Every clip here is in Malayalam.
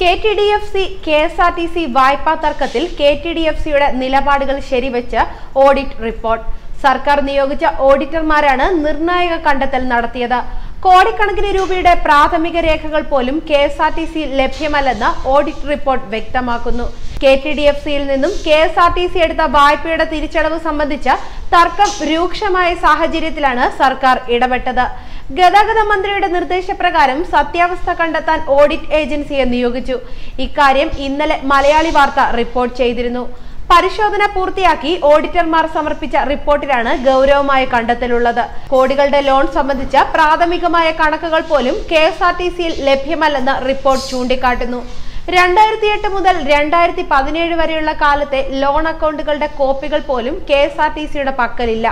K T D F C K S R T C വായ്പാ തർക്കത്തിൽ കെ ടി ഡി എഫ് സിയുടെ നിലപാടുകൾ ശരിവെച്ച് ഓഡിറ്റ് റിപ്പോർട്ട്. സർക്കാർ നിയോഗിച്ച ഓഡിറ്റർമാരാണ് നിർണായക കണ്ടെത്തൽ നടത്തിയത്. കോടിക്കണക്കിന് രൂപയുടെ പ്രാഥമിക രേഖകൾ പോലും K S R T C ലഭ്യമല്ലെന്ന് audit report വ്യക്തമാക്കുന്നു. കെ ടി ഡി എഫ് സിയിൽ നിന്നും K S R T C എടുത്ത വായ്പയുടെ തിരിച്ചടവ് സംബന്ധിച്ച തർക്കം രൂക്ഷമായ സാഹചര്യത്തിലാണ് സർക്കാർ ഇടപെട്ടത്. ഗതാഗത മന്ത്രിയുടെ നിർദ്ദേശപ്രകാരം സത്യാവസ്ഥ കണ്ടെത്താൻ ഓഡിറ്റ് ഏജൻസിയെ നിയോഗിച്ചു. ഇക്കാര്യം ഇന്നലെ മലയാളി വാർത്ത റിപ്പോർട്ട് ചെയ്തിരുന്നു. പരിശോധന പൂർത്തിയാക്കി ഓഡിറ്റർമാർ സമർപ്പിച്ച റിപ്പോർട്ടിലാണ് ഗൗരവമായ കണ്ടെത്തലുള്ളത്. കോടികളുടെ ലോൺ സംബന്ധിച്ച പ്രാഥമികമായ കണക്കുകൾ പോലും കെ എസ് ആർ ടി സിയിൽ ലഭ്യമല്ലെന്ന് റിപ്പോർട്ട് ചൂണ്ടിക്കാട്ടുന്നു. രണ്ടായിരത്തി എട്ട് മുതൽ രണ്ടായിരത്തി പതിനേഴ് വരെയുള്ള കാലത്തെ ലോൺ അക്കൗണ്ടുകളുടെ കോപ്പികൾ പോലും കെ എസ് ആർ ടി സിയുടെ പക്കലില്ല.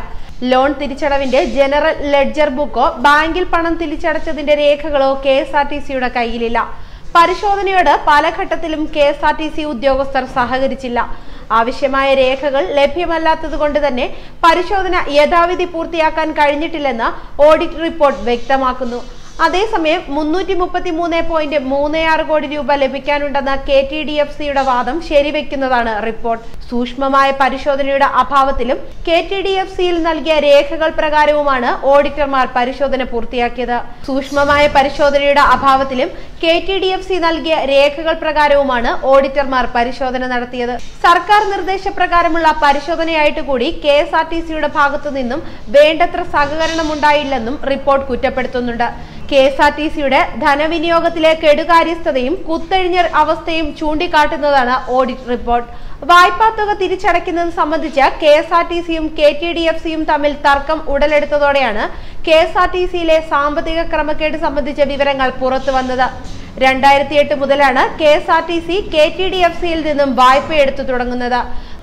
ലോൺ തിരിച്ചടവിന്റെ ജനറൽ ലെഡ്ജർ ബുക്കോ ബാങ്കിൽ പണം തിരിച്ചടച്ചതിന്റെ രേഖകളോ കെ എസ് ആർ ടി സിയുടെ കയ്യിലില്ല. പരിശോധനയോട് പല ഘട്ടത്തിലും K S R T C ഉദ്യോഗസ്ഥർ സഹകരിച്ചില്ല. ആവശ്യമായ രേഖകൾ ലഭ്യമല്ലാത്തത് കൊണ്ട് തന്നെ പരിശോധന യഥാവിധി പൂർത്തിയാക്കാൻ കഴിഞ്ഞിട്ടില്ലെന്ന് ഓഡിറ്റ് റിപ്പോർട്ട് വ്യക്തമാക്കുന്നു. അതേസമയം മുന്നൂറ്റി മുപ്പത്തി മൂന്ന് പോയിന്റ് മൂന്ന് ആറ് കോടി രൂപ ലഭിക്കാനുണ്ടെന്ന കെ ടി ഡി എഫ് സിയുടെ വാദം ശരിവെക്കുന്നതാണ് റിപ്പോർട്ട്. സൂക്ഷ്മമായ പരിശോധനയുടെ അഭാവത്തിലും കെ ടി ഡി എഫ് സിയിൽ നൽകിയ രേഖകൾ പ്രകാരവുമാണ് ഓഡിറ്റർമാർ പരിശോധന പൂർത്തിയാക്കിയത്. സൂക്ഷ്മമായ പരിശോധനയുടെ അഭാവത്തിലും K T D F C നൽകിയ രേഖകൾ പ്രകാരവുമാണ് ഓഡിറ്റർമാർ പരിശോധന നടത്തിയത്. സർക്കാർ നിർദ്ദേശപ്രകാരമുള്ള പരിശോധനയായിട്ട് കൂടി കെ എസ് ആർ ടി സിയുടെ ഭാഗത്തു നിന്നും വേണ്ടത്ര സഹകരണം ഉണ്ടായില്ലെന്നും റിപ്പോർട്ട് കുറ്റപ്പെടുത്തുന്നുണ്ട്. കെ എസ് ആർ ടി സിയുടെ ധനവിനിയോഗത്തിലെ കെടുകാര്യസ്ഥതയും കുത്തഴിഞ്ഞ അവസ്ഥയും ചൂണ്ടിക്കാട്ടുന്നതാണ് ഓഡിറ്റ് റിപ്പോർട്ട്. വായ്പാ തുക തിരിച്ചടയ്ക്കുന്നത് സംബന്ധിച്ച് കെ എസ് ആർ ടി സിയും കെ ടി ഡി എഫ് സിയും തമ്മിൽ തർക്കം ഉടലെടുത്തതോടെയാണ് കെ എസ് ആർ ടി സിയിലെ സാമ്പത്തിക ക്രമക്കേട് സംബന്ധിച്ച വിവരങ്ങൾ പുറത്തു വന്നത്. രണ്ടായിരത്തി എട്ട് മുതലാണ് K S R T C K T D F സിയിൽ നിന്നും വായ്പ എടുത്തു തുടങ്ങുന്നത്.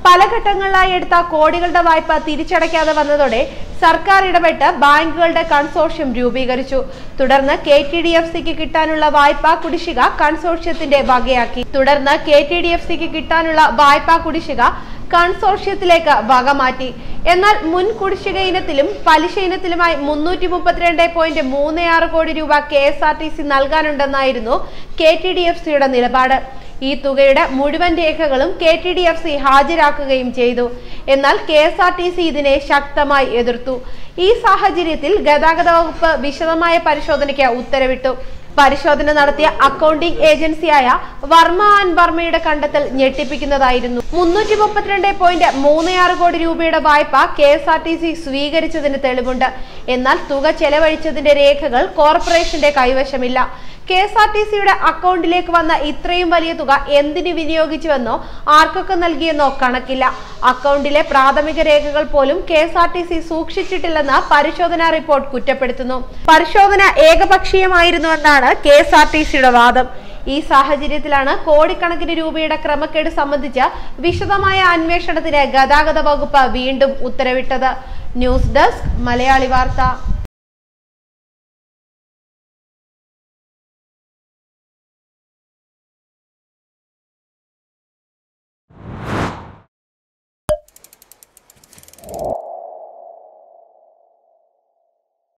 പല ഘട്ടങ്ങളിലായി എടുത്ത കോടികളുടെ വായ്പ തിരിച്ചടയ്ക്കാതെ വന്നതോടെ സർക്കാർ ഇടപെട്ട് ബാങ്കുകളുടെ കൺസോർഷ്യം രൂപീകരിച്ചു. തുടർന്ന് കെ ടി ഡി എഫ് സിക്ക് കിട്ടാനുള്ള വായ്പാ കുടിശ്ശിക കൺസോർഷ്യത്തിന്റെ വകയാക്കി. തുടർന്ന് കെ ടി ഡി എഫ് സിക്ക് കിട്ടാനുള്ള വായ്പാ കുടിശ്ശിക കൺസോർഷ്യത്തിലേക്ക് വകമാറ്റി. എന്നാൽ മുൻ കുടിശ്ശിക ഇനത്തിലും പലിശ ഇനത്തിലുമായി മുന്നൂറ്റി മുപ്പത്തിരണ്ട് പോയിന്റ് മൂന്ന് ആറ് കോടി രൂപ K S R T C നൽകാനുണ്ടെന്നായിരുന്നു K T D F സിയുടെ നിലപാട്. ഈ തുകയുടെ മുഴുവൻ രേഖകളും K T D F C ഹാജരാക്കുകയും ചെയ്തു. എന്നാൽ K S R T C ഇതിനെ ശക്തമായി എതിർത്തു. ഈ സാഹചര്യത്തിൽ ഗതാഗത വകുപ്പ് വിശദമായ പരിശോധനയ്ക്ക് ഉത്തരവിട്ടു. പരിശോധന നടത്തിയ അക്കൗണ്ടിംഗ് ഏജൻസിയായ വർമ്മ ആൻഡ് വർമ്മയുടെ കണ്ടെത്തൽ ഞെട്ടിപ്പിക്കുന്നതായിരുന്നു. മുന്നൂറ്റി മുപ്പത്തിരണ്ട് പോയിന്റ് മൂന്ന് ആറ് കോടി രൂപയുടെ വായ്പ K S R T C സ്വീകരിച്ചതിന് തെളിവുണ്ട്. എന്നാൽ തുക ചെലവഴിച്ചതിന്റെ രേഖകൾ കോർപ്പറേഷന്റെ കൈവശമില്ല. കെ എസ് ആർ ടി സിയുടെ അക്കൗണ്ടിലേക്ക് വന്ന ഇത്രയും വലിയ തുക എന്തിന് വിനിയോഗിച്ചുവെന്നോ ആർക്കൊക്കെ നൽകിയെന്നോ കണക്കില്ല. അക്കൗണ്ടിലെ പ്രാഥമിക രേഖകൾ പോലും K S R T C സൂക്ഷിച്ചിട്ടില്ലെന്ന് പരിശോധനാ റിപ്പോർട്ട് കുറ്റപ്പെടുത്തുന്നു. പരിശോധന ഏകപക്ഷീയമായിരുന്നുവെന്നാണ് കെ എസ് ആർ ടി സിയുടെ വാദം. ഈ സാഹചര്യത്തിലാണ് കോടിക്കണക്കിന് രൂപയുടെ ക്രമക്കേട് സംബന്ധിച്ച വിശദമായ അന്വേഷണത്തിന് ഗതാഗത വകുപ്പ് വീണ്ടും ഉത്തരവിട്ടത്. ന്യൂസ് ഡെസ്ക് മലയാളി വാർത്ത.